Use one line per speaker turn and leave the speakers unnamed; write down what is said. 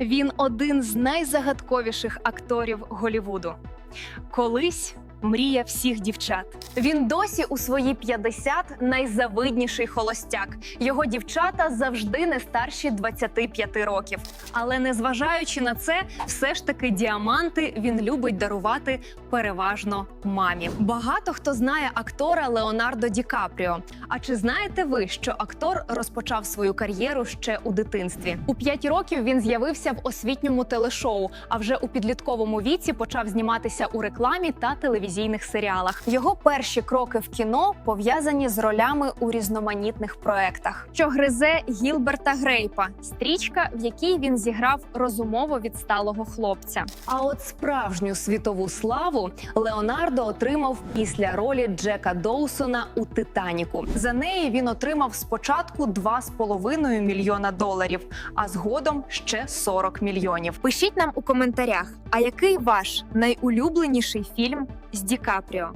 Він один з найзагадковіших акторів Голівуду. Колись мрія всіх дівчат. Він досі у свої 50 найзавидніший холостяк. Його дівчата завжди не старші 25 років. Але незважаючи на це, все ж таки діаманти він любить дарувати переважно мамі. Багато хто знає актора Леонардо Ді Капріо. А чи знаєте ви, що актор розпочав свою кар'єру ще у дитинстві? У 5 років він з'явився в освітньому телешоу, а вже у підлітковому віці почав зніматися у рекламі та телевізійних серіалах. Його перші кроки в кіно пов'язані з ролями у різноманітних проектах, що гризе Гілберта Грейпа, стрічка, в якій він зіграв розумово відсталого хлопця. А от справжню світову славу Леонардо отримав після ролі Джека Доусона у Титаніку. За неї він отримав спочатку 2,5 мільйона доларів, а згодом ще 40 мільйонів. Пишіть нам у коментарях, а який ваш найулюбленіший фільм з Ді Капріо?